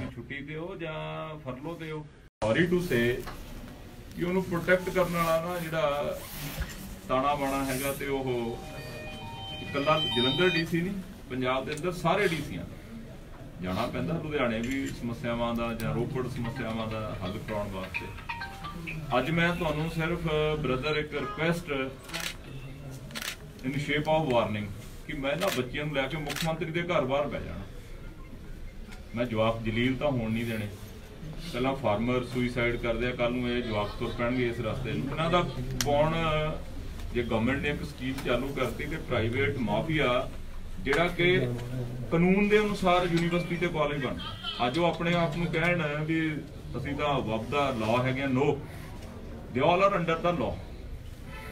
ਤੁਸੀਂ ਛੁੱਟੀ ਤੇ ਹੋ ਜਾਂ ਫਰਲੋ ਤੇ ਹੋ ਸੌਰੀ ਟੂ ਸੇ ਕਿ ਉਹਨੂੰ ਪ੍ਰੋਟੈਕਟ ਕਰਨ ਵਾਲਾ ਨਾ ਜਿਹੜਾ ਤਾਣਾ ਬਾਣਾ ਹੈਗਾ ਤੇ ਉਹ ਇਕੱਲਾ ਜਲੰਧਰ ਡੀਸੀ ਨਹੀਂ, ਪੰਜਾਬ ਦੇ ਅੰਦਰ ਸਾਰੇ ਡੀਸੀਆਂ ਜਾਣਾ ਪੈਂਦਾ ਲੁਧਿਆਣੇ ਵੀ ਸਮੱਸਿਆਵਾਂ ਦਾ ਜਾਂ ਰੋਪੜ ਸਮੱਸਿਆਵਾਂ ਦਾ ਹੱਲ ਕਰਾਉਣ ਵਾਸਤੇ। ਅੱਜ ਮੈਂ ਤੁਹਾਨੂੰ ਸਿਰਫ ਬ੍ਰਦਰ ਇੱਕ request in shape of warning ਕਿ ਮੈਂ ਨਾ ਬੱਚਿਆਂ ਨੂੰ ਲੈ ਕੇ ਮੁੱਖ ਮੰਤਰੀ ਦੇ ਘਰ ਬਾਹਰ ਬਹਿ ਜਾਣਾ। ਮੈਂ ਜਵਾਬ ਜਲੀਲ ਤਾਂ ਹੋਣ ਨਹੀਂ ਦੇਣੇ। ਪਹਿਲਾਂ ਫਾਰਮਰ ਸੁਈਸਾਈਡ ਕਰਦੇ ਆ ਕੱਲ ਨੂੰ ਇਹ ਜਵਾਬ ਤੁਰ ਪੈਣਗੇ ਇਸ ਰਸਤੇ ਨੂੰ। ਇਹਨਾਂ ਦਾ ਕੌਣ, ਜੇ ਗਵਰਨਮੈਂਟ ਨੇ ਇੱਕ ਸਕੀਮ ਚਾਲੂ ਕਰਤੀ ਕਿ ਪ੍ਰਾਈਵੇਟ ਮਾਫੀਆ ਜਿਹੜਾ ਕਿ ਕਾਨੂੰਨ ਦੇ ਅਨੁਸਾਰ ਯੂਨੀਵਰਸਿਟੀ ਤੇ ਕਾਲਜ ਬਣ ਅੱਜ ਉਹ ਆਪਣੇ ਆਪ ਨੂੰ ਕਹਿਣ ਵੀ ਅਸੀਂ ਤਾਂ ਵਬ ਦਾ ਲਾਅ ਹੈਗੇ no they all are under the law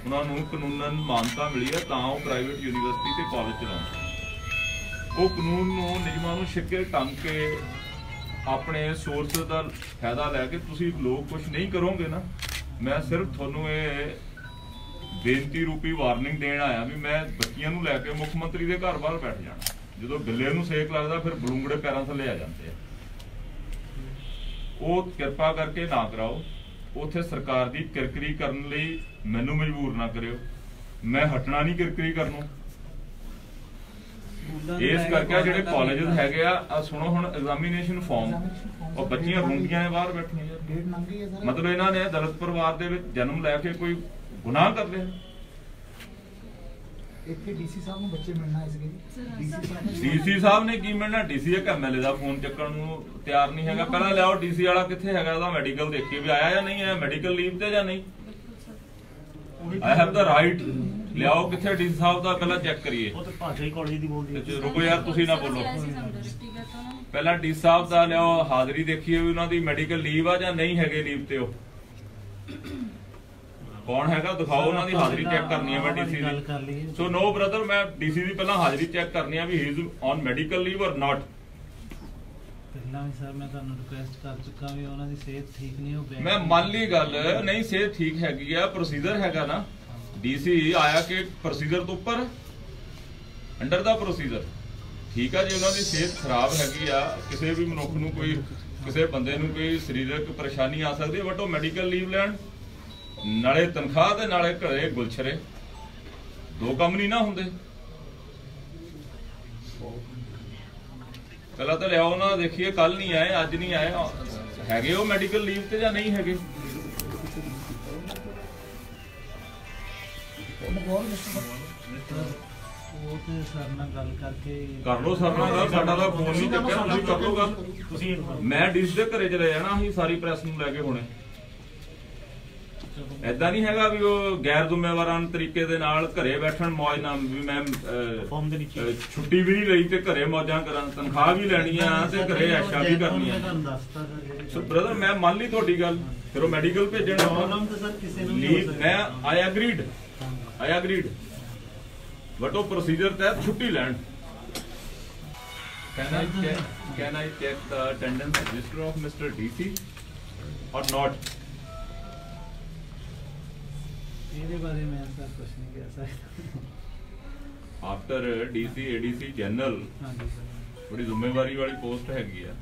ਉਹਨਾਂ ਨੂੰ ਕਾਨੂੰਨਨ ਮਾਨਤਾ ਮਿਲੀ ਹੈ ਤਾਂ ਉਹ ਪ੍ਰਾਈਵੇਟ ਯੂਨੀਵਰਸਿਟੀ ਤੇ ਕਾਲਜ ਚਲਾਉਂਦੇ ਉਹ ਕਾਨੂੰਨ ਨੂੰ ਨਿਯਮਾਂ ਨੂੰ ਛਿੱਕੇ ਟੰਗ ਕੇ ਆਪਣੇ ਸੋਰਸ ਦਾ ਫਾਇਦਾ ਲੈ ਕੇ ਤੁਸੀਂ ਲੋਕ ਕੁਝ ਨਹੀਂ ਕਰੋਗੇ ਨਾ, ਮੈਂ ਸਿਰਫ ਤੁਹਾਨੂੰ ਇਹ ਬੇਨਤੀ ਰੂਪੀ ਵਾਰਨਿੰਗ ਦੇਣ ਆਇਆ ਵੀ ਮੈਂ ਬੱਚੀਆਂ ਨੂੰ ਲੈ ਕੇ ਮੁੱਖ ਮੰਤਰੀ ਦੇ ਘਰ ਬਾਹਰ ਬੈਠ ਜਾਣਾ। ਜਦੋਂ ਗੱਲੇ ਨੂੰ ਸੇਕ ਲੱਗਦਾ, ਫਿਰ ਬਲੂੰਗੜੇ ਪੈਰਾਂ ਥੱਲੇ ਆ ਜਾਂਦੇ ਆ। ਉਹ ਕਿਰਪਾ ਕਰਕੇ ਨਾ ਕਰਾਓ। ਉਥੇ ਸਰਕਾਰ ਦੀ ਕਿਰਕਰੀ ਕਰਨ ਲਈ ਮੈਨੂੰ ਮਜਬੂਰ ਨਾ ਕਰਿਓ। ਮੈਂ ਹਟਣਾ ਨਹੀਂ ਕਿਰਕਰੀ ਕਰਨੋਂ ਇਸ ਕਰਕੇ ਆਹ ਜਿਹੜੇ ਕਾਲਜਸ ਹੈਗੇ ਆ ਆਹ ਸੁਣੋ ਹੁਣ ਐਗਜ਼ਾਮੀਨੇਸ਼ਨ ਫਾਰਮ ਉਹ ਬੱਚੀਆਂ ਰੋਂਦੀਆਂ ਨੇ ਬਾਹਰ ਬੈਠੀਆਂ ਯਾਰ। ਡੇਟ ਲੰਘ ਗਈ ਹੈ ਸਰ। ਮਤਲਬ ਇਹਨਾਂ ਨੇ ਦਲਿਤ ਪਰਿਵਾਰ ਦੇ ਵਿੱਚ ਜਨਮ ਲੈ ਕੇ ਕੋਈ ਗੁਨਾਹ ਕਰ ਲਿਆ। ਇੱਥੇ ਡੀਸੀ ਸਾਹਿਬ ਨੂੰ ਬੱਚੇ ਮਿਲਣਾ ਇਸ ਗਈ ਡੀਸੀ ਸਾਹਿਬ ਨੇ ਕੀ ਮਿਲਣਾ? ਡੀਸੀ ਇੱਕ ਐਮਐਲਏ ਦਾ ਫੋਨ ਚੱਕਣ ਨੂੰ ਤਿਆਰ ਨਹੀਂ ਹੈਗਾ। ਪਹਿਲਾਂ ਲਿਆਓ ਡੀਸੀ ਵਾਲਾ ਕਿੱਥੇ ਹੈਗਾ ਉਹਦਾ ਮੈਡੀਕਲ ਦੇਖੀਏ ਵੀ ਆਇਆ ਜਾਂ ਨਹੀਂ ਆਇਆ? ਮੈਡੀਕਲ ਲੀਵ ਤੇ ਜਾਂ ਨਹੀਂ? ਆਈ ਹੈਵ ਦਾ ਰਾਈਟ ਲਿਆਓ ਕਿੱਥੇ ਡੀਸੀ ਸਾਹਿਬ ਦਾ ਪਹਿਲਾਂ ਚੈੱਕ ਕਰੀਏ। ਉਹ ਤੇ ਭਾਸ਼ਾ ਹੀ ਕਾਲਜ ਦੀ ਬੋਲਦੀ ਤੇ ਰੁਕੋ ਯਾਰ ਤੁਸੀਂ ਨਾ ਬੋਲੋ। ਪਹਿਲਾਂ ਡੀ ਸਾਹਿਬ ਦਾ ਲਿਆਓ ਹਾਜ਼ਰੀ ਦੇਖੀਏ ਵੀ ਉਹਨਾਂ ਦੀ ਮੈਡੀਕਲ ਲੀਵ ਆ ਜਾਂ ਨਹੀਂ ਹੈਗੇ ਲੀਵ ਤੇ ਉਹ। ਕੌਣ ਹੈਗਾ? ਦਿਖਾਓ ਉਹਨਾਂ ਦੀ ਹਾਜ਼ਰੀ ਚੈੱਕ ਕਰਨੀ ਹੈ ਮੈਂ ਡੀਸੀ ਗੱਲ ਕਰ ਦੀ। ਲਈਏ ਸੋ ਨੋ ਬ੍ਰਦਰ ਮੈਂ ਡੀਸੀ ਦੀ ਪਹਿਲਾਂ ਹਾਜ਼ਰੀ ਚੈੱਕ ਕਰਨੀ ਆ ਵੀ he is on medical leave or not ਪਹਿਲਾਂ ਵੀ ਸਰ ਮੈਂ ਤੁਹਾਨੂੰ ਰਿਕੁਐਸਟ ਕਰ ਚੁੱਕਾ ਵੀ ਉਹਨਾਂ ਦੀ ਸਿਹਤ ਠੀਕ ਨਹੀਂ ਉਹ ਬੈਠ ਮੈਂ ਮੰਨ ਲਈ ਗੱਲ ਨਹੀਂ ਸਿਹਤ ਠੀਕ ਹੈਗੀ ਆ ਪ੍ਰੋਸੀਜਰ ਹੈਗਾ ਨਾ। ਡੀਸੀ ਆਇਆ ਕਿ ਪ੍ਰੋਸੀਜਰ ਤੋਂ ਉੱਪਰ? ਅੰਡਰ ਦਾ ਪ੍ਰੋਸੀਜਰ ਠੀਕ ਆ, ਜੇ ਉਹਨਾਂ ਦੀ ਸਿਹਤ ਖਰਾਬ ਹੈਗੀ ਆ, ਕਿਸੇ ਵੀ ਮਨੁੱਖ ਨੂੰ ਕੋਈ, ਕਿਸੇ ਬੰਦੇ ਨੂੰ ਕੋਈ ਸਰੀਰਕ ਪਰੇਸ਼ਾਨੀ ਆ ਸਕਦੀ ਹੈ ਬਟ ਉਹ ਮੈਡੀਕਲ ਲੀਵ ਲੈਣ। ਨਾਲੇ ਤਨਖਾਹ ਤੇ ਨਾਲੇ ਘਰੇ ਗੁਲਛਰੇ। ਦੋ ਕੰਮ ਨਹੀਂ ਨਾ ਹੁੰਦੇ। ਪਹਿਲਾਂ ਤਾਂ ਲਿਆਓ ਨਾ, ਦੇਖੀਏ ਕੱਲ ਨਹੀਂ ਆਏ, ਅੱਜ ਨਹੀਂ ਆਏ। ਹੈਗੇ ਉਹ ਮੈਡੀਕਲ ਲੀਵ ਤੇ ਜਾਂ ਨਹੀਂ ਹੈਗੇ? ਉਹ ਤੇ ਸਰ ਨਾਲ ਗੱਲ ਕਰਕੇ ਕਰ ਲਓ ਸਰ ਨਾਲ ਗੱਲ ਸਾਡਾ ਤਾਂ ਫੋਨ ਨਹੀਂ ਚੱਕਿਆ ਤੁਸੀਂ ਕਰ ਗੱਲ। ਤੁਸੀਂ ਮੈਂ ਡੀਸ ਦੇ ਘਰੇ ਚਲੇ ਜਾਣਾ ਅਸੀਂ ਸਾਰੀ ਪ੍ਰੈਸ ਨੂੰ ਲੈ ਕੇ ਹੁਣੇ। ਐਦਾਂ ਨਹੀਂ ਹੈਗਾ ਵੀ ਉਹ ਗੈਰ ਜ਼ਿੰਮੇਵਾਰਾਂ ਤਰੀਕੇ ਦੇ ਨਾਲ ਘਰੇ ਬੈਠਣ ਮौज ਨਾਲ ਵੀ ਮੈਂ ਅਹ, ਫਾਰਮ ਦੇ ਨੀਚੇ। ਅਹ, ਛੁੱਟੀ ਵੀ ਨਹੀਂ ਲਈ ਤੇ ਘਰੇ ਮੌਜਾਂ ਕਰਾਂ ਤਨਖਾਹ ਵੀ ਲੈਣੀ ਆ ਤੇ ਘਰੇ ਐਸ਼ਾ ਵੀ ਕਰਨੀ ਆ ਤੁਹਾਨੂੰ ਦੱਸਤਾ ਸਰ ਜਿਹੜੀ ਸੋ ਬ੍ਰਦਰ ਮੈਂ ਮੰਨ ਲਈ ਤੁਹਾਡੀ ਗੱਲ ਫਿਰ ਉਹ ਮੈਡੀਕਲ ਭੇਜਣ ਪ੍ਰੋਬਲਮ ਤਾਂ ਸਰ ਕਿਸੇ ਨੂੰ ਨਹੀਂ ਹੋ ਲੀਵ ਸਕਦੀ। ਮੈਂ I agreed I agreed but ਉਹ ਪ੍ਰੋਸੀਜਰ ਤਹਿਤ ਛੁੱਟੀ ਲੈਣ Can I check, can I check the attendance register of Mr. DC or not? ਇਹਦੇ ਬਾਰੇ ਮੈਂ ਸਰ ਕੁਝ ਨਹੀਂ ਕਹਿ ਸਕਦਾ After DC, ADC general, ਹਾਂਜੀ ਸਰ ਬੜੀ ਜ਼ਿੰਮੇਵਾਰੀ ਵਾਲੀ ਪੋਸਟ ਹੈਗੀ ਆ।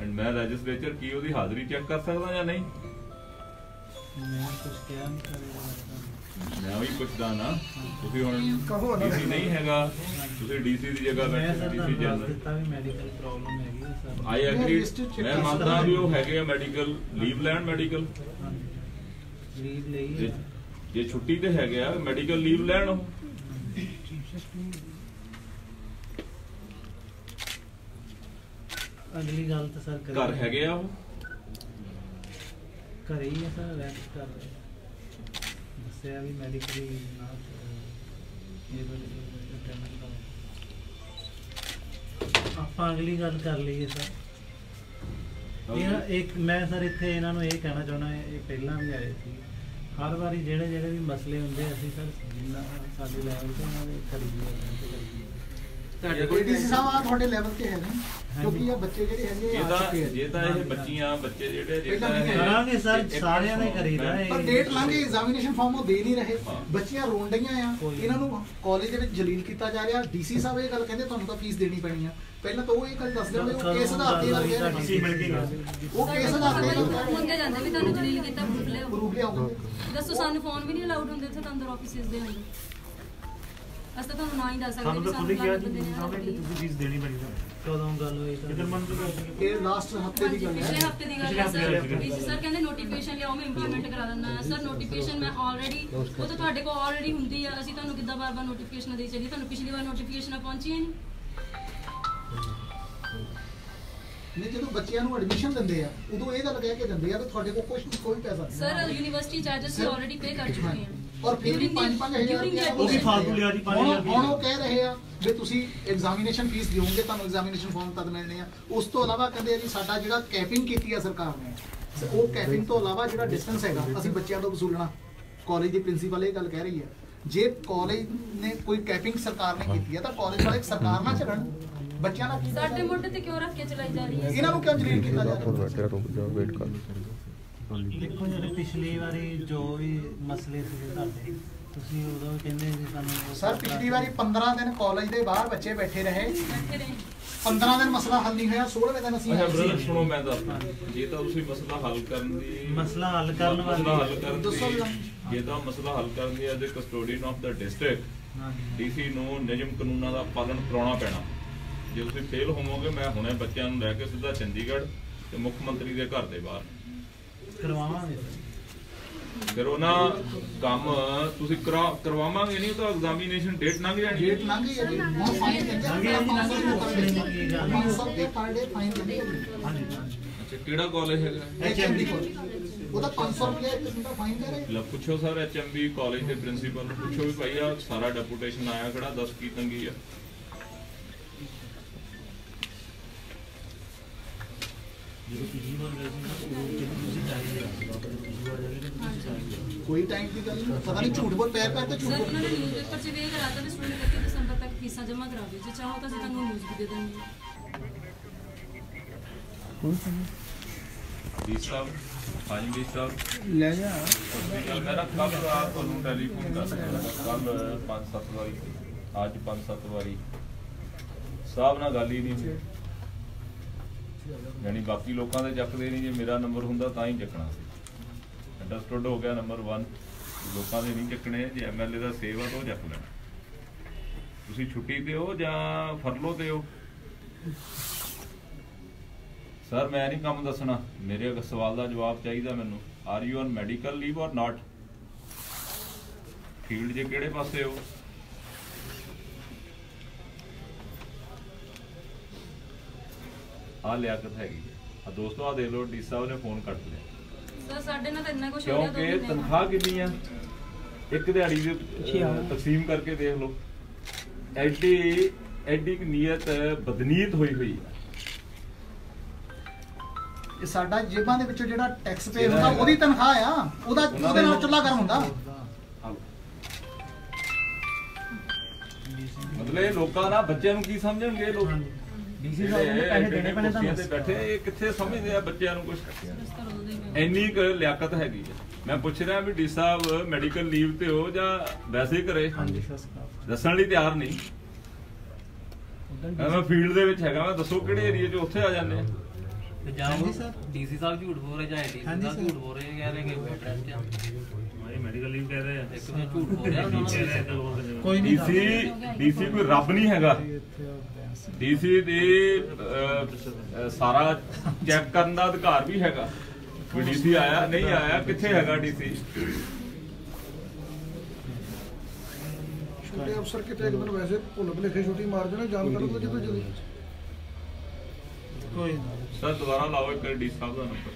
ਐਂਡ ਮੈਂ ਲੈਜਿਸਲੇਚਰ ਕੀ ਉਹਦੀ ਹਾਜ਼ਰੀ ਚੈੱਕ ਕਰ ਸਕਦਾ ਜਾਂ ਨਹੀਂ ਮੈਂ ਕੁਝ ਕਿਹਾ ਨਹੀਂ ਤੁਹਾਨੂੰ। ਮੈਂ ਵੀ ਪੁੱਛਦਾ ਨਾ ਤੁਸੀਂ ਹੁਣ ਕਹੋ ਨਾ। DC ਨਹੀਂ ਹੈਗਾ ਤੁਸੀਂ DC ਦੀ ਜਗ੍ਹਾ ਬੈਠੇ ਦੱਸ ਜਨਰਲ ਦਿੱਤਾ ਵੀ ਮੈਡੀਕਲ ਪ੍ਰੋਬਲਮ ਹੈਗੀ ਆਈ ਐਗਰੀ ਮੈਂ ਮੰਨਦਾ ਵੀ ਉਹ ਹੈਗੇ ਆ ਮੈਡੀਕਲ ਲੀਵ ਲੈਣ ਮੈਡੀਕਲ ਲੀਵ ਲਈ ਜੇ ਹੈ। ਜੇ ਛੁੱਟੀ ਤੇ ਹੈਗੇ ਆ ਮੈਡੀਕਲ ਲੀਵ ਲੈਣ ਉਹ। ਅਗਲੀ ਗੱਲ ਤਾਂ ਸਰ ਕਰੀ ਘਰ ਹੈਗੇ ਆ ਉਹ। ਘਰੇ ਹੀ ਹੈ ਸਰ ਰੈਂਟ ਕਰ ਰਹੇ। ਦੱਸਿਆ ਵੀ ਮੈਡੀਕਲੀ ਆਪਾਂ ਅਗਲੀ ਗੱਲ ਕਰ ਲਈਏ ਸਰ। ਇਹ ਇੱਕ ਮੈਂ ਸਰ ਇੱਥੇ ਇਹਨਾਂ ਨੂੰ ਇਹ ਕਹਿਣਾ ਚਾਹੁੰਦਾ ਇਹ ਪਹਿਲਾਂ ਵੀ ਆਏ ਸੀ। ਹਰ ਵਾਰੀ ਜਿਹੜੇ ਜਿਹੜੇ ਵੀ ਮਸਲੇ ਹੁੰਦੇ ਅਸੀਂ ਸਰ ਜਿੰਨਾ ਸਾਡੇ ਲੈਵਲ ਤੇ ਉਹਨਾਂ ਦੇ ਕਰੀਏ। ਤੁਹਾਡੇ ਕੋਲ ਡੀਸੀ ਸਾਹਿਬ ਆ ਤੁਹਾਡੇ ਲੈਵਲ ਤੇ ਹੈ ਨਹੀਂ ਕਿਉਂਕਿ ਇਹ ਬੱਚੇ ਜਿਹੜੇ ਹੈਗੇ ਆ ਚੁੱਕੇ ਇਹ ਤਾਂ ਇਹ ਬੱਚੀਆਂ ਬੱਚੇ ਜਿਹੜੇ ਜੇ ਤਾਂ ਕਰਾਂਗੇ ਸਰ, ਸਾਰਿਆਂ ਨੇ ਕਰੀਦਾ। ਪਰ ਡੇਟ ਲੰਘ ਐਗਜ਼ਾਮੀਨੇਸ਼ਨ ਫਾਰਮ ਉਹ ਦੇ ਨਹੀਂ ਰਹੇ। ਬੱਚੀਆਂ ਰੋਣ ਡਈਆਂ ਆ। ਇਹਨਾਂ ਨੂੰ ਕਾਲਜ ਦੇ ਵਿੱਚ ਜਲੀਲ ਕੀਤਾ ਜਾ ਰਿਹਾ। ਡੀਸੀ ਸਾਹਿਬ ਇਹ ਗੱਲ ਕਹਿੰਦੇ ਤੁਹਾਨੂੰ ਤਾਂ ਫੀਸ ਦੇਣੀ ਪੈਣੀ ਆ। ਪਹਿਲਾਂ ਤਾਂ ਉਹ ਇਹ ਗੱਲ ਦੱਸ ਦਿੰਦੇ ਉਹ ਕੇਸ ਆਧਾਰ ਤੇ ਕਹਿ ਰਹੇ ਅਸੀਂ ਮਿਲ ਕੇ। ਉਹ ਕੇਸ ਆਧਾਰ ਤੇ ਮੰਗੇ ਜਾਂਦੇ ਵੀ ਤੁਹਾਨੂੰ ਜਲੀਲ ਕੀਤਾ ਪ੍ਰੂਫ ਲਿਆਓ। ਪ੍ਰੂਫ ਲਿਆਓ। ਦੱਸੋ ਸਾਨੂੰ ਫੋਨ ਵੀ ਨਹੀਂ ਅਲਾਉਡ ਹੁੰਦੇ ਉੱਥੇ ਤਾਂ ਅੰਦਰ ਆਫਿਸਿਸ ਦੇ ਅੰਦਰ। ਅਸੀਂ ਤਾਂ ਤੁਹਾਨੂੰ ਨਾ ਹੀ ਦੱਸ ਸਕਦੇ ਸਾਨੂੰ ਤਾਂ ਖੁਦ ਕਿਹਾ ਜੀ ਨੇ ਤੁਸੀਂ ਸਾਹਮਣੇ ਕਿ ਤੁਸੀਂ ਫੀਸ ਦੇਣੀ ਪੈਣੀ ਤੁਹਾਨੂੰ ਕਦੋਂ ਗੱਲ ਹੋਈ ਸਰ ਕਿਧਰ ਮਨ ਤੋਂ ਇਹ ਲਾਸਟ ਹਫ਼ਤੇ ਦੀ ਗੱਲ ਪਿਛਲੇ ਹੈ ਹਫ਼ਤੇ ਦੀ ਗੱਲ ਪਿਛਲੇ ਹੈ ਹਫ਼ਤੇ ਸਰ। ਦੀ ਗੱਲ ਹੈ। ਸਰ ਕਹਿੰਦੇ ਨੋਟੀਫਿਕੇਸ਼ਨ ਲਿਆਓ ਮੈਂ ਇੰਪਲੀਮੈਂਟ ਕਰਾ ਦਿੰਦਾ ਸਰ ਨੋਟੀਫਿਕੇਸ਼ਨ ਮੈਂ ਆਲਰੇਡੀ ਉਹ ਤਾਂ ਤੁਹਾਡੇ ਕੋਲ ਆਲਰੇਡੀ ਹੁੰਦੀ ਆ। ਅਸੀਂ ਤੁਹਾਨੂੰ ਕਿੱਦਾਂ ਬਾਰ-ਬਾਰ ਨੋਟੀਫਿਕੇਸ਼ਨ ਦੇ ਚੱਲੀ ਤੁਹਾਨੂੰ ਪਿਛਲੀ ਵਾਰ ਨੋਟੀਫਿਕੇਸ਼ਨ ਪਹੁੰਚੀਆਂ ਨਹੀਂ। ਨਹੀਂ ਜਦੋਂ ਬੱਚਿਆਂ ਨੂੰ ਐਡਮਿਸ਼ਨ ਦਿੰਦੇ ਆ ਉਦੋਂ ਇਹ ਗੱਲ ਕਹਿ ਕੇ ਦਿੰਦੇ ਆ ਵੀ ਤੁਹਾਡੇ ਕੋਲ ਕੁਝ ਕੋਈ ਪੈਸਾ ਨਹੀਂ sir university charges already pay ਕਰ ਚੁੱਕੇ ਹਾਂ ਔਰ ਫਿਰ ਵੀ During the- 5-5000 during the ਉਹ ਵੀ ਫਾਲਤੂ ਲਿਆ ਜੀ ਹੁਣ 5000 ਹੁਣ ਉਹ ਕਹਿ ਰਹੇ ਆ ਵੀ ਤੁਸੀਂ ਐਗਜ਼ਾਮੀਨੇਸ਼ਨ ਫੀਸ ਦਿਓਗੇ ਤੁਹਾਨੂੰ ਐਗਜ਼ਾਮੀਨੇਸ਼ਨ ਫਾਰਮ ਤਦ ਮਿਲਣੇ ਆ। ਉਸ ਤੋਂ ਇਲਾਵਾ ਕਹਿੰਦੇ ਆ ਜੀ ਸਾਡਾ ਜਿਹੜਾ ਕੈਪਿੰਗ ਕੀਤੀ ਆ ਸਰਕਾਰ ਨੇ ਉਹ ਕੈਪਿੰਗ ਤੋਂ ਇਲਾਵਾ ਜਿਹੜਾ ਡਿਸਟੈਂਸ ਹੈਗਾ ਅਸੀਂ ਬੱਚਿਆਂ ਤੋਂ ਵਸੂਲਣਾ। ਕਾਲਜ ਦੀ ਪ੍ਰਿੰਸੀਪਲ ਇਹ ਗੱਲ ਕਹਿ ਰਹੀ ਹੈ ਜੇ ਕਾਲਜ ਨੇ ਕੋਈ ਕੈਪਿੰਗ ਸਰਕਾਰ ਨੇ ਕੀਤੀ ਆ ਤਾਂ ਕਾਲਜ ਵਾਲੇ ਸਰਕਾਰ ਨਾਲ ਚੱਲਣ ਬੱਚਿਆਂ ਦਾ ਕੀ ਸਾਡੇ ਮੁੱਢ ਤੇ ਕਿਉਂ ਰੱਖ ਕੇ ਚਲਾਈ ਜਾ ਰਹੀ ਹੈ? ਇਹਨਾਂ ਨੂੰ ਕਿਉਂ ਜਲੀਲ ਕੀਤਾ ਜਾ ਰਿਹਾ? ਤੇਰਾ ਰੁਕ ਜਾ ਵੇਟ ਕਰ ਦੇਖੋ ਜਿਹੜੇ ਪਿਛਲੀ ਵਾਰੀ ਜੋ ਵੀ ਮਸਲੇ ਸੀਗੇ ਤੁਹਾਡੇ ਤੁਸੀਂ ਉਦੋਂ ਵੀ ਕਹਿੰਦੇ ਸੀ ਸਾਨੂੰ ਉਹ ਸਰ ਪਿਛਲੀ ਵਾਰੀ 15 ਦਿਨ ਕਾਲਜ ਦੇ ਬਾਹਰ ਬੱਚੇ ਬੈਠੇ ਰਹੇ। ਬੈਠੇ ਰਹੇ। 15 ਦਿਨ ਮਸਲਾ ਹੱਲ ਨਹੀਂ ਹੋਇਆ 16ਵੇਂ ਦਿਨ ਅਸੀਂ ਅੱਛਾ ਬ੍ਰਦਰ। ਸੁਣੋ ਮੈਂ ਦੱਸਦਾ ਜੇ ਤਾਂ ਤੁਸੀਂ ਮਸਲਾ ਹੱਲ ਕਰਨ ਦੀ ਮਸਲਾ ਹੱਲ ਕਰਨ ਮਸਲਾ ਹੱਲ ਵਾਲੀ ਕਰਨ ਦੱਸੋ। ਜੇ ਤਾਂ ਮਸਲਾ ਹੱਲ ਕਰਨ ਦੀ as a custodian of the district DC ਨੂੰ ਨਿਯਮ ਕਾਨੂੰਨਾਂ ਦਾ ਪਾਲਣ ਕਰਾਉਣਾ ਪੈਣਾ। ਜੇ ਤੁਸੀਂ ਫੇਲ ਹੋਵੋਗੇ ਮੈਂ ਹੁਣੇ ਬੱਚਿਆਂ ਨੂੰ ਲੈ ਕੇ ਸਿੱਧਾ ਚੰਡੀਗੜ੍ਹ ਤੇ ਮੁੱਖ ਮੰਤਰੀ ਦੇ ਘਰ ਦੇ ਬਾਹਰ। ਕਰਵਾਵਾਂਗੇ। ਫਿਰ ਉਹਨਾਂ ਕੰਮ ਤੁਸੀਂ ਕਰਾ ਕਰਵਾਵਾਂਗੇ ਨਹੀਂ ਤਾਂ ਐਗਜ਼ਾਮੀਨੇਸ਼ਨ ਡੇਟ ਲੰਘ ਜਾਣੀ ਡੇਟ ਲੰਘ ਗਈ ਹੈ। ਜੀ ਹੁਣ ਫਾਈਨ ਆ 500 ਰੁਪਏ ਪਰ ਡੇ 500 ਰੁਪਏ ਪਰ ਡੇ ਫਾਈਨ ਆ ਹਾਂਜੀ ਹਾਂਜੀ। ਅੱਛਾ ਕਿਹੜਾ ਕਾਲਜ ਹੈਗਾ? ਐਚਐਮਡੀ ਕੋਲ ਉਹਦਾ 500 ਰੁਪਏ ਇੱਕ ਕਿਸਮ ਦਾ ਫਾਈਨ ਦੇ ਰਹੇ ਲੈ ਪੁੱਛੋ ਸਰ ਐਚਐਮਬੀ ਕਾਲਜ ਦੇ ਪ੍ਰਿੰਸੀਪਲ ਨੂੰ ਪੁੱਛੋ ਵੀ ਭਾਈ ਆ ਸਾਰਾ ਡੈਪੂਟੇਸ਼ਨ ਆਇਆ ਖੜਾ ਦੱਸ ਕੀ ਤੰਗੀ ਆ। ਜਦੋਂ ਪਿਛਲੀ ਵਾਰ ਗਏ ਸੀ ਨਾ ਉਦੋਂ ਕੋਈ ਟਾਈਮ ਦੀ ਗੱਲ ਨਹੀਂ ਪਤਾ ਨਹੀਂ ਝੂਠ ਬੋਲ ਪੈਰ ਪੈਰ ਤੇ ਝੂਠ ਸਰ ਬੋਲ। ਉਹਨਾਂ ਨੇ ਨਿਊਜ਼ਪੇਪਰ 'ਚ ਵੀ ਇਹ ਕਰਾਤਾ ਵੀ ਸਟੂਡੈਂਟ 31 ਦਸੰਬਰ ਤੱਕ ਫੀਸਾਂ ਜਮ੍ਹਾਂ ਕਰਾਵੇ ਜੇ ਚਾਹੋ ਤਾਂ ਅਸੀਂ ਤੁਹਾਨੂੰ ਨਿਊਜ਼ ਵੀ ਦੇ ਦੇਵਾਂਗੇ ਜੀ ਸਾਹਿਬ ਹਾਂਜੀ ਜੀ ਸਾਹਿਬ। ਲੈ ਜਾ। ਕੱਲ ਮੇਰਾ ਕੱਲ ਰਾਤ ਤੁਹਾਨੂੰ ਟੈਲੀਫੋਨ ਕਰ ਕੱਲ ਪੰਜ ਸੱਤ ਵਾਰੀ ਅੱਜ ਪੰਜ ਸੱਤ ਵਾਰੀ। ਸਾਹਿਬ ਨਾਲ ਗੱਲ ਹੀ ਨਹੀਂ ਹੋਈ। ਯਾਨੀ ਬਾਕੀ ਲੋਕਾਂ ਦੇ ਚੱਕਦੇ ਨਹੀਂ, ਜੇ ਮੇਰਾ ਨੰਬਰ ਹੁੰਦਾ ਤਾਂ ਹੀ ਚੱਕਣਾ ਸੀ। ਅੰਡਰਸਟੂਡ ਹੋ ਗਿਆ ਨੰਬਰ 1 ਲੋਕਾਂ ਦੇ ਨਹੀਂ ਚੱਕਣੇ, ਜੇ ਐਮਐਲਏ ਦਾ ਸੇਵ ਆ ਤਾਂ ਉਹ ਚੱਕ ਲੈਣਾ। ਤੁਸੀਂ ਛੁੱਟੀ ਤੇ ਹੋ ਜਾਂ ਫਰਲੋ ਤੇ ਹੋ? ਸਰ ਮੈਂ ਨਹੀਂ ਕੰਮ ਦੱਸਣਾ। ਮੇਰੇ ਸਵਾਲ ਦਾ ਜਵਾਬ ਚਾਹੀਦਾ ਮੈਨੂੰ। Are you on medical leave or not field ਜੇ ਕਿਹੜੇ ਪਾਸੇ ਹੋ? ਆ ਲਿਆਕਤ ਹੈਗੀ ਆ ਦੋਸਤੋ ਆ ਦੇ ਲੋ ਡੀ ਸਾਹਿਬ ਨੇ ਫੋਨ ਕੱਟ ਲਿਆ। ਸਰ ਸਾਡੇ ਨਾਲ ਤਾਂ ਇੰਨਾ ਕੁਝ ਹੋ ਕਿਉਂਕਿ ਤਨਖਾਹ ਕਿੰਨੀ ਆ? ਇੱਕ ਦਿਹਾੜੀ ਦੇ ਤਕਸੀਮ ਕਰਕੇ ਦੇਖ ਲਓ। ਐਡੀ ਐਡੀ ਕੁ ਨੀਅਤ ਬਦਨੀਤ ਹੋਈ ਹੋਈ ਆ। ਇਹ ਸਾਡਾ ਜੇਬਾਂ ਦੇ ਵਿੱਚੋਂ ਜਿਹੜਾ ਟੈਕਸ ਪੇ ਹੁੰਦਾ ਉਹਦੀ ਤਨਖਾਹ ਆ। ਉਹਦਾ ਉਹਦੇ ਨਾਲ ਚੁੱਲਾ ਗਰਮ ਹੁੰਦਾ। ਮਤਲਬ ਇਹ ਲੋਕਾਂ ਦਾ ਬੱਚਿਆਂ ਨੂੰ ਕੀ ਸਮਝਣਗੇ ਲੋਕ? ਡੀਸੀ ਸਾਹਿਬ ਨੂੰ ਪੈਸੇ ਦੇਣੇ ਪੈਣੇ ਤੁਹਾਨੂੰ ਤੇ ਬੈਠੇ ਇਹ ਕਿੱਥੇ ਸਮਝਦੇ ਆ ਬੱਚਿਆਂ ਨੂੰ ਕੁਝ। ਇੰਨੀ ਕੁ ਲਿਆਕਤ ਹੈਗੀ ਹੈ। ਮੈਂ ਪੁੱਛ ਰਿਹਾ ਵੀ ਡੀ ਸਾਹਿਬ ਮੈਡੀਕਲ ਲੀਵ ਤੇ ਹੋ ਜਾਂ ਵੈਸੇ ਹੀ ਘਰੇ? ਹਾਂਜੀ ਦੱਸਣ ਲਈ ਤਿਆਰ ਨਹੀਂ। ਮੈਂ ਫੀਲਡ ਦੇ ਵਿੱਚ ਹੈਗਾ ਮੈਂ ਦੱਸੋ ਕਿਹੜੇ ਏਰੀਆ 'ਚ ਉੱਥੇ ਆ ਜਾਂਦੇ ਆ? ਤੇ ਜਾਂ। ਡੀਸੀ ਸਾਹਿਬ ਝੂਠ ਬੋਲ ਰਹੇ ਜਾਂ ਡੀਸੀ ਹਾਂਜੀ ਸਾਹਿਬ। ਝੂਠ ਬੋਲ ਰਹੇ ਕਹਿ ਰਹੇ ਕਿ ਬੈਡ ਰੈਸਟ ਆ। ਮਾਈ ਮੈਡੀਕਲ ਲੀਵ ਕਹਿ ਰਹੇ ਆ। ਇੱਕ ਵੀ ਝੂਠ ਬੋਲ ਰਿਹਾ ਤਾਂ ਕੋਈ ਨਹੀਂ ਡੀਸੀ ਡੀਸੀ ਕੋਈ ਰੱਬ ਨਹੀਂ ਹੈਗਾ। ਡੀਸੀ ਦੀ ਸਾਰਾ ਚੈੱਕ ਕਰਨ ਦਾ ਅਧਿਕਾਰ ਵੀ ਹੈਗਾ। ਕੋਈ ਡੀਸੀ ਆਇਆ ਨਹੀਂ ਆਇਆ ਕਿੱਥੇ ਹੈਗਾ ਡੀਸੀ? ਛੋਟੇ ਅਫਸਰ ਕਿਤੇ ਇੱਕ ਦਿਨ ਵੈਸੇ ਭੁੱਲ ਭੁਲੇਖੇ ਛੁੱਟੀ ਮਾਰ ਦੇਣਾ ਜਾਣ ਕਰਨ ਤੋਂ ਜਦੋਂ ਜਦੋਂ ਕੋਈ ਨਾ ਸਰ ਦੁਬਾਰਾ ਲਾਓ ਇੱਕ ਡੀ ਸਾਹਿਬ ਦਾ ਨੰਬਰ।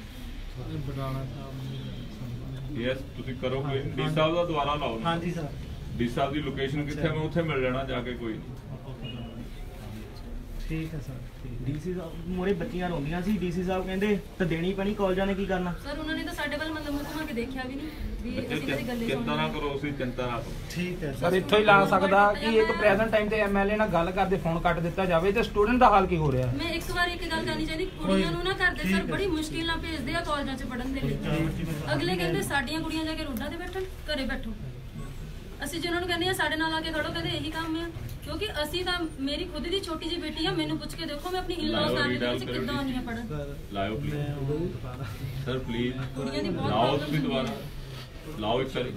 ਬਟਾਣਾ ਸਾਹਿਬ ਯੈਸ ਤੁਸੀਂ ਕਰੋ ਕੋਈ। ਡੀ ਸਾਹਿਬ ਦਾ ਦੁਬਾਰਾ ਲਾਓ। ਹਾਂਜੀ ਸਰ। ਡੀ ਸਾਹਿਬ ਦੀ ਲੋਕੇਸ਼ਨ ਕਿੱਥੇ ਹੈ, ਮੈਂ ਉੱਥੇ ਮਿਲ ਜਾਣਾ ਜਾ ਕੇ ਕੋਈ। ਨਹੀਂ ਠੀਕ ਹੈ ਸਰ ਠੀਕ ਹੈ। ਡੀਸੀ ਸਾਹਿਬ ਮੋਰੇ ਬੱਚੀਆਂ ਰੋਂਦੀਆਂ ਸੀ ਡੀਸੀ ਸਾਹਿਬ ਕਹਿੰਦੇ ਤਾਂ ਦੇਣੀ ਪੈਣੀ ਕਾਲਜਾਂ ਨੇ ਕੀ ਕਰਨਾ? ਸਰ ਉਹਨਾਂ ਨੇ ਤਾਂ ਸਾਡੇ ਵੱਲ ਮਤਲਬ ਮੁੱਖ ਕੇ ਦੇਖਿਆ ਵੀ ਨਹੀਂ ਵੀ ਅਸੀਂ ਕਦੇ ਗੱਲੇ ਚਿੰਤਾ ਨਾ ਕਰੋ ਤੁਸੀਂ ਚਿੰਤਾ ਨਾ ਕਰੋ। ਠੀਕ ਹੈ ਸਰ। ਇੱਥੋਂ ਹੀ ਲਾ ਸਕਦਾ ਕਿ ਇੱਕ ਪ੍ਰੈਜ਼ੈਂਟ ਟਾਈਮ ਤੇ ਐਮਐਲਏ ਨਾਲ ਗੱਲ ਕਰਦੇ ਫੋਨ ਕੱਟ ਦਿੱਤਾ ਜਾਵੇ ਤੇ ਸਟੂਡੈਂਟ ਦਾ ਹਾਲ ਕੀ ਹੋ ਰਿਹਾ? ਮੈਂ ਇੱਕ ਵਾਰ ਇੱਕ ਗੱਲ ਕਰਨੀ ਚਾਹੀਦੀ ਕੁੜੀਆਂ ਨੂੰ ਨਾ ਕਰਦੇ ਸਰ ਬੜੀ ਮੁਸ਼ਕਿਲ ਨਾਲ ਭੇਜਦੇ ਆ ਕਾਲਜਾਂ 'ਚ ਪੜਨ ਦੇ ਲਈ। ਅਗਲੇ ਕਹਿੰਦੇ ਸਾਡੀਆਂ ਕੁੜੀਆਂ ਜਾ ਕੇ ਰੋਡਾਂ ਤੇ ਬੈਠਣ ਘਰੇ ਬੈਠੋ। ਅਸੀਂ ਜਿਹਨਾਂ ਨੂੰ ਕਹਿੰਦੇ ਆ ਸਾਡੇ ਨਾਲ ਆ ਕੇ ਖੜੋ ਕਹਿੰਦੇ ਇਹੀ ਕੰਮ ਆ। ਕਿਉਂਕਿ ਅਸੀਂ ਤਾਂ ਮੇਰੀ ਖੁਦ ਦੀ ਛੋਟੀ ਜਿਹੀ ਬੇਟੀ ਆ ਮੈਨੂੰ ਪੁੱਛ ਕੇ ਦੇਖੋ ਮੈਂ ਆਪਣੀ ਇਨ-ਲॉज ਫੈਮਿਲੀ ਦੇ ਵਿੱਚ ਕਿੱਦਾਂ ਕਰੋ ਆਉਂਦੀ ਆ ਪੜਨ ਸਰ ਲਾਇਓ ਮੈਂ ਪਲੀਜ਼ ਉਹ ਦੁਬਾਰਾ ਸਰ ਪਲੀਜ਼ ਕੁੜੀਆਂ ਦੀ ਬਹੁਤ ਲਾਓ ਤੁਸੀਂ ਦੁਬਾਰਾ। ਲਾਓ ਇੱਕ ਵਾਰੀ।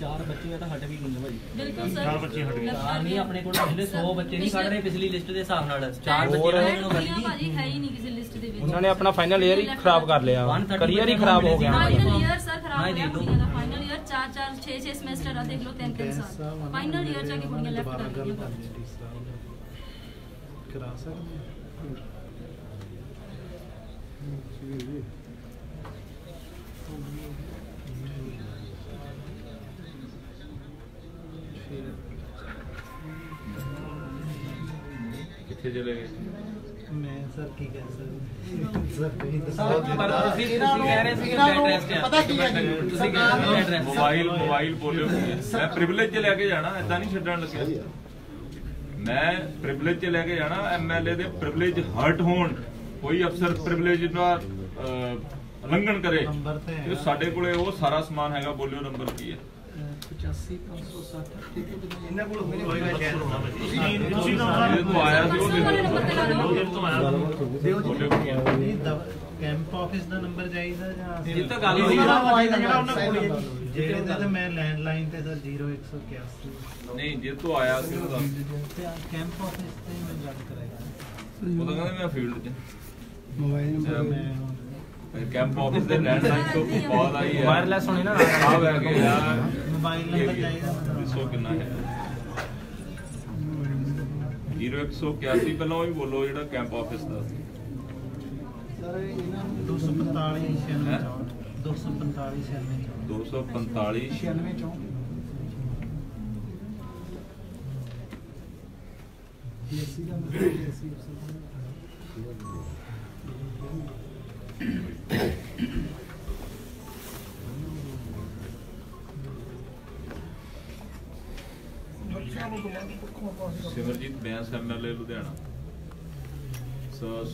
ਚਾਰ ਬੱਚੀਆਂ ਤਾਂ ਸਾਡੇ ਵੀ ਗਈਆਂ ਭਾਜੀ ਬਿਲਕੁਲ ਸਰ ਚਾਰ ਬੱਚੇ ਹਟ ਗਏ। ਨਹੀਂ ਆਪਣੇ ਕੋਲ ਪਿਛਲੇ 100 ਬੱਚੇ ਨਹੀਂ ਕੱਢ ਰਹੇ ਪਿਛਲੀ ਲਿਸਟ ਦੇ ਹਿਸਾਬ ਨਾਲ। ਚਾਰ ਹੋਰ ਬੱਚੇ ਰਹੇ ਨੂੰ ਕੁੜੀਆਂ ਭਾਜੀ ਹੈ ਹੀ ਨਹੀਂ ਕਿਸੇ ਲਿਸਟ ਦੇ ਵਿੱਚ। ਉਹਨਾਂ ਨੇ ਆਪਣਾ ਫਾਈਨਲ ਈਅਰ ਹੀ ਖਰਾਬ ਕਰ ਲਿਆ। 130 ਕਰੀਅਰ ਹੀ ਖਰਾਬ ਹੋ ਗਿਆ। ਉਹਨਾਂ ਦਾ। ਫਾਈਨਲ ਈਅਰ ਸਰ ਖਰਾਬ ਨਹੀਂ, ਹੋ ਗਿਆ ਦੇ ਦਿਓ। ਕੁੜੀਆਂ ਦਾ ਫਾਈਨਲ ਈਅਰ 4 4 6 6 ਸਮੈਸਟਰ ਆ ਦੇਖ ਲਓ 3 3 ਗੈਸ ਸਾਲ ਸਾਹਿਬ ਫਾਈਨਲ ਈਅਰ ਜਾ ਕੇ ਕੁੜੀਆਂ ਸਰ ਕੀ ਕਹਿ ਸਕਦਾ? ਸਰ ਆ ਪਤਾ ਕੀ ਹੈ ਜੀ? ਮੋਬਾਈਲ ਮੋਬਾਈਲ ਬੋਲਿਓ ਮੈਂ ਪ੍ਰਿਵਿਲੇਜ 'ਚ ਲੈ ਕੇ ਜਾਣਾ ਐਦਾਂ ਨਹੀਂ ਛੱਡਣ ਲੱਗਿਆ। ਮੈਂ ਪ੍ਰਿਵਿਲੇਜ 'ਚ ਲੈ ਕੇ ਜਾਣਾ ਐਮਐਲਏ ਦੇ ਪ੍ਰਿਵਿਲੇਜ ਹਰਟ ਹੋਣ। ਕੋਈ ਅਫਸਰ ਪ੍ਰਿਵਿਲੇਜ ਦਾ ਉਲੰਘਣ ਕਰੇ। ਸਾਡੇ ਕੋਲੇ ਉਹ ਸਾਰਾ ਸਮਾਨ ਹੈਗਾ ਬੋਲਿਓ ਨੰਬਰ ਕੀ ਹੈ। 85560 ਇਹਨਾਂ ਕੋਲ ਹੋਏਗਾ ਤੁਸੀਂ ਤੁਸੀਂ ਜਿਹਦੇ ਤੋਂ ਆਇਆ ਸੀ ਉਹ ਦੇ ਨੰਬਰ ਤੇ ਹੈ ਨਹੀਂ ਕੈਂਪ ਆਫਿਸ ਦਾ ਨੰਬਰ ਚਾਹੀਦਾ ਜਾਂ ਜਿੱਥੇ ਤੱਕ ਗੱਲ ਹੋਈ ਜਿਹੜਾ ਉਹਨਾਂ ਕੋਲ। ਜਿਹੜੇ ਤੇ ਤਾਂ ਮੈਂ ਲੈਂਡਲਾਈਨ ਤੇ ਸਰ 0181 ਨਹੀਂ ਜਿਹਦੇ ਤੋਂ ਆਇਆ ਸੀ ਉਹਦਾ ਤੇ ਕੈਂਪ ਆਫਿਸ ਤੇ ਮੈਂ ਗੱਲ ਕਰਾਇਆ ਉਹ ਤਾਂ ਕਹਿੰਦੇ ਮੈਂ ਫੀਲਡ 'ਚ। ਸਰ ਮੈਂ ਕੈਂਪ ਆਫਿਸ ਦੇ ਲੈਂਡਲਾਈਨ ਤੋਂ ਬਾਅਦ ਆਈ ਹੈ। ਵਾਇਰਲੈਸ ਹੋਣੀ ਨਾ ਆ ਬੈ ਕੇ ਯਾਰ। ਮੋਬਾਈਲ ਨੰਬਰ ਚਾਹੀਦਾ ਦੱਸੋ ਕਿੰਨਾ ਹੈ। 0181 ਪਹਿਲਾਂ ਉਹ ਹੀ ਬੋਲੋ ਜਿਹੜਾ ਕੈਂਪ ਆਫਿਸ ਦਾ। ਸੀ ਸਰ ਇਹਨਾਂ ਨੂੰ 245 ਹੈਂ? 245 245 96 ਚੋਂ DSC ਦਾ ਦੁਬਾਰਾ ਪੱਖੋਂ ਪਾਸ ਸਿਮਰਜੀਤ ਬੈਂਸ ਐਮਐਲਏ ਲੁਧਿਆਣਾ। ਸਤਿ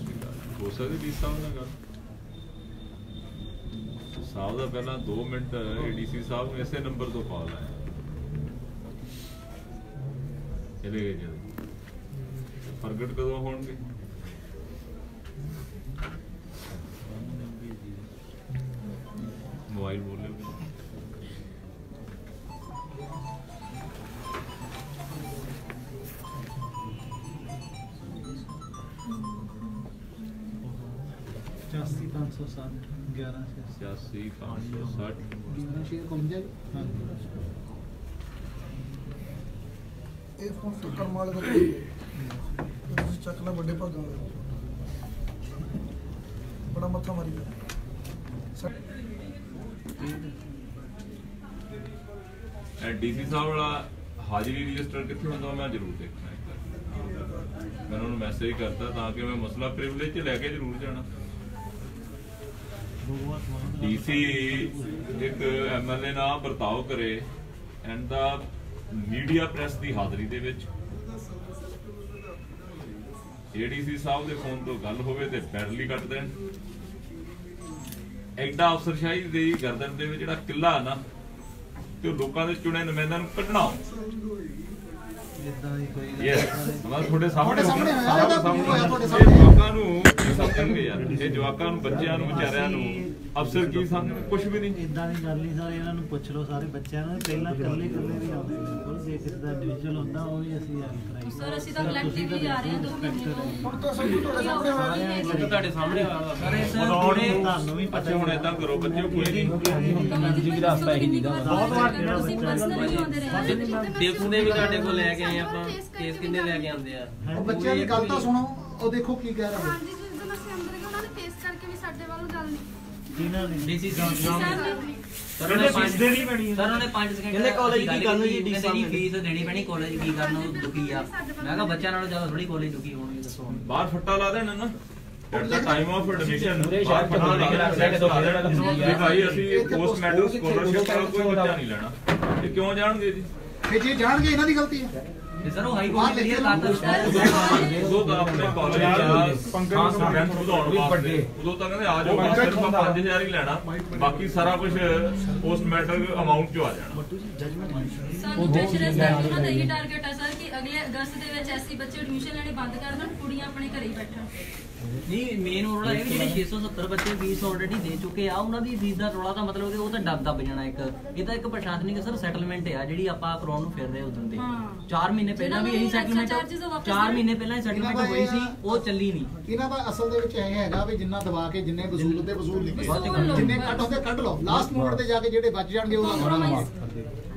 ਹੋ ਸਕਦੀ ਡੀ ਸਾਹਿਬ ਨਾਲ ਗੱਲ? ਸਾਹਿਬ ਦਾ ਪਹਿਲਾਂ 2 ਮਿੰਟ ਏਡੀਸੀ ਸਾਹਿਬ ਨੂੰ ਇਸੇ ਨੰਬਰ ਤੋਂ ਕਾਲ ਆਇਆ। ਚਲੇ ਗਏ ਜਦ ਪ੍ਰਗਟ ਕਦੋਂ ਹੋਣਗੇ? ਮੋਬਾਈਲ ਬੋਲਿਓ ਪਚਾਸੀ ਪੰਜ ਸੌ ਸੱਠ, ਗਿਆਰਾਂ ਛੇ 86 560 ਇਹਨਾਂ ਸ਼ੇਅਰ ਕੌਣ ਜਾਏ ਇਹ ਫੋਨ ਫਿਕਰ ਮਾਲ ਦਾ ਤੁਸੀਂ ਚੱਕ ਲੈ ਵੱਡੇ ਭਾਗਾਂ ਦਾ ਬੜਾ ਮੱਥਾ ਮਾਰੀ ਗਿਆ ਡੀਸੀ ਸਾਹਿਬ ਵਾਲਾ ਹਾਜ਼ਰੀ ਰਜਿਸਟਰ ਕਿੱਥੇ ਹੁੰਦਾ ਮੈਂ ਜ਼ਰੂਰ ਦੇਖਣਾ ਇੱਕ ਵਾਰ। ਮੈਂ ਉਹਨਾਂ ਮੈਸੇਜ ਕਰਤਾ ਤਾਂ ਕਿ ਮੈਂ ਮਸਲਾ ਪ੍ਰਿਵਿਲੇਜ 'ਚ ਲੈ ਕੇ ਜ਼ਰੂਰ ਜਾਣਾ। ਡੀਸੀ ਇੱਕ ਐਮਐਲਏ ਨਾਲ ਵਰਤਾਓ ਕਰੇ ਐਂਡ ਦਾ ਮੀਡੀਆ ਪ੍ਰੈਸ ਦੀ ਹਾਜ਼ਰੀ ਦੇ ਵਿੱਚ। ਏਡੀਸੀ ਸਾਹਿਬ ਦੇ ਫੋਨ ਤੋਂ ਗੱਲ ਹੋਵੇ ਤੇ ਬੈਰਲੀ ਕੱਟ ਦੇਣ। ਐਡਾ ਅਫਸਰਸ਼ਾਹੀ ਦੇ ਗਰਦਨ ਦੇ ਵਿੱਚ ਜਿਹੜਾ ਕਿੱਲਾ ਨਾ, ਤੇ ਉਹ ਲੋਕਾਂ ਦੇ ਚੁਣੇ ਨੁਮਾਇੰਦਿਆਂ ਨੂੰ ਕੱਢਣਾ। ਇਦਾਂ ਦੀ ਕੋਈ ਯੈਸ ਮੈਂ ਤੁਹਾਡੇ ਸਾਹਮਣੇ ਤੁਹਾਡੇ ਸਾਹਮਣੇ ਹੋ ਗਿਆ, ਹੋਇਆ, ਇਹਦਾ ਸਾਹਮਣੇ proof ਹੋਇਆ ਤੁਹਾਡੇ ਇਹ ਸਾਹਮਣੇ। ਜਵਾਕਾਂ ਨੂੰ ਕੀ ਸਮਝਣਗੇ ਯਾਰ? ਇਹ ਜਵਾਕਾਂ ਨੂੰ ਬੱਚਿਆਂ ਨੂੰ ਵਿਚਾਰਿਆਂ ਨੂੰ ਅਫਸਰ ਕੀ ਸਮਝਣ ਕੁਝ ਵੀ ਨਹੀਂ। ਇਦਾਂ ਦੀ ਗੱਲ ਨਹੀਂ ਸਰ ਇਹਨਾਂ ਨੂੰ ਪੁੱਛ ਲਓ ਸਾਰੇ ਬੱਚਿਆਂ ਨੂੰ। ਪਹਿਲਾਂ ਇਕੱਲੇ ਇਕੱਲੇ ਵੀ ਆਉਂਦੇ ਨੇ ਕੋਲ ਜੇ ਕਿਸੇ ਦਾ ਇੰਡੀਵਿਜੂਅਲ ਹੁੰਦਾ ਉਹ ਵੀ ਅਸੀਂ ਹੈਲਪ ਕਰਾਈ। ਸਰ ਅਸੀਂ ਤਾਂ ਕਲੈਕਟਿਵਲੀ ਆ ਰਹੇ ਹਾਂ ਦੋ ਮਹੀਨੇ ਤੋਂ। ਹੁਣ ਤਾਂ ਸਭ ਕੁਝ ਤੁਹਾਡੇ ਸਾਹਮਣੇ ਹੋਇਆ। ਉਹ ਤਾਂ ਤੁਹਾਡੇ ਸਾਹਮਣੇ ਹੋਇਆ ਵਾ। ਸਰ ਇਸ ਰੌਣ ਥੋੜੇ ਤੁਹਾਨੂੰ ਵੀ ਪਤਾ ਅੱਛਾ ਹੁਣ ਏਦਾਂ ਕਰੋ ਬੱਚਿਓ ਕੋਈ ਨਹੀਂ। ਜੀ ਦੀ ਰਸਤਾ ਹੀ ਨਹੀਂ ਬਹੁਤ ਵਾਰ ਤੁਸੀਂ ਪਰਸਨਲੀ ਆਉਂਦੇ ਰਹੇ। ਦੇਖੂ ਦੇ ਵੀ ਤੁਹਾਡੇ ਕੋਲ ਲੈ ਕੇ ਆਏ ਆਪਾਂ ਕੇਸ ਕਿੰਨੇ ਲੈ ਕੇ ਆਉਂਦੇ ਆ? ਉਹ ਬੱਚਿਆਂ ਦੀ ਗੱਲ ਤਾਂ ਸੁਣੋ ਉਹ ਦੇਖੋ ਕੀ ਕਹਿ ਰਹੇ ਹਾਂਜੀ ਜਿਸ ਦਿਨ ਅਸੀਂ ਅੰਦਰ ਗਏ ਉਹਨਾਂ ਨੇ ਫੇਸ ਕਰਕੇ ਵੀ ਸਾਡੇ ਵੱਲ ਗੱਲ ਨਹੀਂ। ਜਿਨ੍ਹਾਂ ਨੇ ਡੀਸੀ ਸਾਹਿਬ ਸਰ ਉਹਨੇ ਪੰਜ ਦੇਣੀ ਪੈਣੀ ਹੈ। ਸਰ ਉਹਨੇ 5 ਸਕਿੰਟ ਕਹਿੰਦੇ college ਕੀ ਕਰਨ ਜੀ, ਡੀਸੀ ਜੀ ਫੀਸ ਦੇਣੀ ਪੈਣੀ। ਕਾਲਜ ਕੀ ਕਰਨ ਉਹ ਦੁਖੀ ਆ। ਮੈਂ ਕਿਹਾ ਬੱਚਿਆਂ ਨਾਲੋਂ ਜ਼ਿਆਦਾ ਥੋੜੀ ਕਾਲਜ ਦੁਖੀ ਹੋਣਗੇ ਦੱਸੋ ਬਾਹਰ ਫੱਟਾ ਲਾ ਦੇਣਾ ਨਾ at the time of admission ਪੂਰੇ ਸ਼ਹਿਰ ਚ ਬਣਾ ਕੇ ਰੱਖ ਸਕਦੇ ਦੋ ਜਿਹੜਾ ਵੀ ਭਾਈ ਅਸੀਂ ਪੋਸਟ ਮੈਟਰ ਸਕਾਲਰਸ਼ਿਪ ਦਾ ਕੋਈ ਬੱਚਾ ਨਹੀਂ ਲੈਣਾ। ਇਹ ਕਿਉਂ ਜਾਣਗੇ ਜੀ? ਫਿਰ ਜੇ ਜਾਣਗੇ ਇਹਨਾਂ ਦੀ ਗਲਤੀ ਹੈ। ਤੇ ਸਰ ਉਹ ਹਾਈ ਕੋਰਟ ਕਲੀਅਰ ਕਰਤਾ ਉਦੋਂ ਤਾਂ ਆਪਣੇ ਕਾਲਜ ਦਾ ਪੰਕਜ ਸਟੂਡੈਂਟ ਵਧਾਉਣ ਵਾਸਤੇ। ਉਦੋਂ ਤਾਂ ਕਹਿੰਦੇ ਆ ਜਾਓ ਬਸ ਸਿਰਫ 5000 ਹੀ ਲੈਣਾ। ਬਾਕੀ ਸਾਰਾ ਕੁਝ ਪੋਸਟ ਮੈਟਰ ਅਮਾਉਂਟ ਚ ਆ ਜਾਣਾ। ਸਾਨੂੰ ਦਾ ਇਹੀ ਟਾਰਗੇਟ ਹੈ ਅਗਲੇ ਅਗਸਤ ਦੇ ਵਿੱਚ ਐਸਸੀ ਬੱਚੇ ਐਡਮਿਸ਼ਨ ਲੈਣੇ ਬੰਦ ਕਰ ਦੇਣ ਕੁੜੀਆਂ ਆਪਣੇ ਘਰੇ ਹੀ ਬੈਠਣ। ਨਹੀਂ ਮੇਨ ਰੋਲਾ ਇਹ ਵੀ ਜਿਹੜੇ 670 ਬੱਚੇ ਫੀਸ ਆਲਰੇਡੀ ਦੇ ਚੁੱਕੇ ਆ ਉਹਨਾਂ ਦੀ ਫੀਸ ਦਾ ਰੋਲਾ ਤਾਂ ਮਤਲਬ ਕਿ ਉਹ ਤਾਂ ਡੱਬ ਦੱਬ ਜਾਣਾ ਇੱਕ। ਇਹ ਤਾਂ ਇੱਕ ਪ੍ਰਸ਼ਾਸਨਿਕ ਸਰ ਸੈਟਲਮੈਂਟ ਆ ਜਿਹੜੀ ਆਪਾਂ ਕਰਾਉਣ ਨੂੰ ਫਿਰ ਰਹੇ ਉਦੋਂ ਹਾਂ। 4 ਮਹੀਨੇ ਪਹਿਲਾਂ ਵੀ ਇਹੀ ਸੈਟਲਮੈਂਟ charges ਉਹ ਵਾਪਸ 4 ਨਹੀਂ- ਮਹੀਨੇ ਪਹਿਲਾਂ ਹੀ ਸੈਟਲਮੈਂਟ ਹੋਈ ਸੀ ਇਹ- ਉਹ ਚੱਲੀ ਨਹੀਂ। ਇਹਨਾਂ ਦਾ ਅਸਲ ਦੇ ਵਿੱਚ ਇਹ ਹੈਗਾ ਵੀ ਜਿੰਨਾ ਦਬਾ ਕੇ ਜਿੰਨੇ ਵਸੂਲ ਹੁੰਦੇ ਵਸੂਲ। ਲਿਖੇ ਜਿੰਨੇ ਕੱਟ ਹੁੰਦੇ ਕੱਢ ਲਓ। ਲਾਸਟ ਮੋਮੈਂਟ ਤੇ ਜਾ ਕੇ ਜਿਹੜੇ ਬਚ ਜਾਣਗੇ ਉਹ Compromise।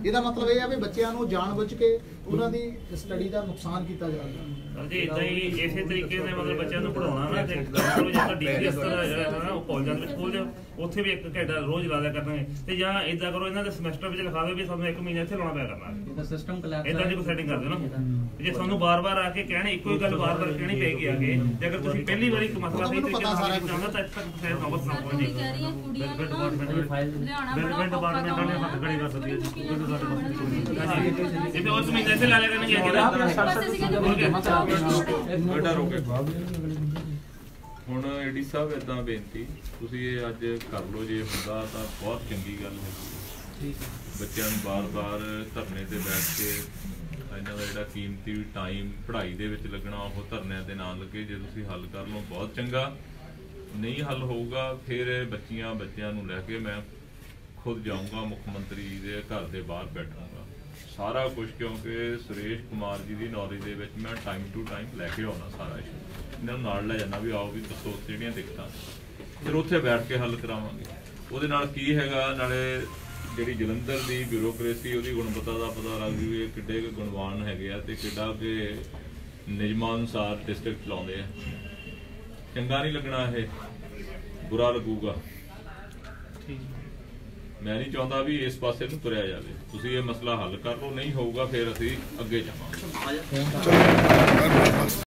ਇਹਦਾ ਮਤਲਬ ਇਹ ਆ ਵੀ ਬੱਚਿਆਂ ਨੂੰ ਜਾਣਬੁੱਝ ਕੇ ਉਹਨਾਂ ਦੀ ਸਟੱਡੀ ਦਾ ਨੁਕਸਾਨ ਕੀਤਾ ਜਾ ਰਿਹਾ। ਜੀ ਇਦਾਂ ਹੀ ਇਸੇ ਤਰੀਕੇ ਨਾਲ ਮਤਲਬ ਬੱਚਿਆਂ ਨੂੰ ਪੜਾਉਣਾ ਨਾ ਤੇ ਮਤਲਬ ਜਿਹੜਾ ਡੀਪੀਐਸ ਦਾ ਜਿਹੜਾ ਹੈ ਨਾ ਉਹ ਕਾਲਜਾਂ ਦੇ ਵਿੱਚ ਖੋਲ ਦਿਓ ਉੱਥੇ ਵੀ ਇੱਕ ਘੰਟਾ ਰੋਜ਼ ਲਾ ਦਿਆ ਕਰਨਗੇ। ਤੇ ਜਾਂ ਇਦਾਂ ਕਰੋ ਇਹਨਾਂ ਦੇ ਸਮੈਸਟਰ ਵਿੱਚ ਲਿਖਾ ਦਿਓ ਵੀ ਸਾਨੂੰ ਇੱਕ ਮਹੀਨਾ ਇੱਥੇ ਲਾਉਣਾ ਪਿਆ ਕਰਨਾ। ਇਹਦਾ ਸਿਸਟਮ ਕਲੈਪਸ ਇਦਾਂ ਦੀ ਕੋਈ ਸੈਟਿੰਗ ਕਰ ਦਿਓ ਨਾ। ਜੇ ਸਾਨੂੰ ਬਾਰ-ਬਾਰ ਆ ਕੇ ਕਹਿਣੇ ਇੱਕੋ ਹੀ ਗੱਲ ਬਾਰ-ਬਾਰ ਕਹਿਣੀ ਪੈਗੀ ਆ ਕੇ ਜੇ ਅਗਰ ਤੁਸੀਂ ਪਹਿਲੀ ਵਾਰੀ ਇੱਕ ਮਸਲਾ ਸਹੀ ਤਰੀਕੇ ਨਾਲ ਹੱਲ ਹੁੰਦਾ ਤਾਂ ਇੱਥੇ ਤੱਕ ਫੇਰ ਨੌਬਤ ਨਾ ਪਹੁੰਚੇ ਹਾਂ ਨੂੰ ਨਾ ਡਿਪਾਰਟਮੈਂਟ ਵਾਲੇ ਹੈ ਹੱਥ ਖੜੀ ਕਰ ਸਕਦੀ ਹੈ ਬਿਲਕੁਲ ਮੁਸ਼ਕਿਲ ਨਾਲ ਇਹ ਤੇ ਉਸ ਮਹੀਨੇ ਇੱਥੇ ਲਾ ਲਿਆ ਕਰਨਗੇ ਬੇਟਾ ਰੋਕੇ ਹੁਣ ਏਡੀ ਸਾਹਿਬ ਇਦਾਂ ਬੇਨਤੀ ਤੁਸੀਂ ਇਹ ਅੱਜ ਕਰ ਲਓ ਜੇ ਹੁੰਦਾ ਤਾਂ ਬਹੁਤ ਚੰਗੀ ਗੱਲ ਹੈ। ਬੱਚਿਆਂ ਨੂੰ ਬਾਰ-ਬਾਰ ਧਰਨੇ ਤੇ ਬੈਠ ਕੇ ਇਹਨਾਂ ਦਾ ਜਿਹੜਾ ਕੀਮਤੀ ਟਾਈਮ ਪੜ੍ਹਾਈ ਦੇ ਵਿੱਚ ਲੱਗਣਾ, ਉਹ ਧਰਨਿਆਂ ਦੇ ਨਾਲ ਲੱਗੇ। ਜੇ ਤੁਸੀਂ ਹੱਲ ਕਰ ਲਓ, ਬਹੁਤ ਚੰਗਾ। ਨਹੀਂ ਹੱਲ ਹੋਊਗਾ, ਫਿਰ ਬੱਚੀਆਂ ਬੱਚਿਆਂ ਨੂੰ ਲੈ ਕੇ ਮੈਂ ਖੁਦ ਜਾਊਂਗਾ, ਮੁੱਖ ਮੰਤਰੀ ਦੇ ਘਰ ਦੇ ਬਾਹਰ ਬੈਠੂੰਗਾ। ਸਾਰਾ ਕੁਝ ਕਿਉਂਕਿ ਸੁਰੇਸ਼ ਕੁਮਾਰ ਜੀ ਦੀ ਨੌਲੇਜ ਦੇ ਵਿੱਚ ਮੈਂ ਟਾਈਮ ਟੂ ਟਾਈਮ ਲੈ ਕੇ ਆਉਣਾ ਸਾਰਾ ਇਸ਼ੂ ਇਹਨਾਂ ਨੂੰ ਨਾਲ ਲੈ ਜਾਣਾ ਵੀ ਆਓ ਵੀ ਦੱਸੋ ਉੱਥੇ ਜਿਹੜੀਆਂ ਦਿੱਕਤਾਂ। ਫਿਰ ਉੱਥੇ ਬੈਠ ਕੇ ਹੱਲ ਕਰਾਵਾਂਗੇ। ਉਹਦੇ ਨਾਲ ਕੀ ਹੈਗਾ, ਨਾਲੇ ਜਿਹੜੀ ਜਲੰਧਰ ਦੀ ਬਿਊਰੋਕ੍ਰੇਸੀ ਉਹਦੀ ਗੁਣਵੱਤਾ ਦਾ ਪਤਾ ਲੱਗ ਜੂ ਇਹ ਕਿੱਡੇ ਕੁ ਗੁਣਵਾਨ ਹੈਗੇ ਆ ਤੇ ਕਿੱਡਾ ਕਿ ਨਿਯਮਾਂ ਅਨੁਸਾਰ ਡਿਸਟ੍ਰਿਕਟ ਚਲਾਉਂਦੇ ਆ। ਚੰਗਾ ਨਹੀਂ ਲੱਗਣਾ ਇਹ ਬੁਰਾ ਲੱਗੂਗਾ। ਮੈਂ ਨਹੀਂ ਚਾਹੁੰਦਾ ਵੀ ਇਸ ਪਾਸੇ ਨੂੰ ਤੁਰਿਆ ਜਾਵੇ। ਤੁਸੀਂ ਇਹ ਮਸਲਾ ਹੱਲ ਕਰ ਲਓ ਨਹੀਂ ਹੋਊਗਾ ਫਿਰ ਅਸੀਂ ਅੱਗੇ ਜਾਵਾਂਗੇ।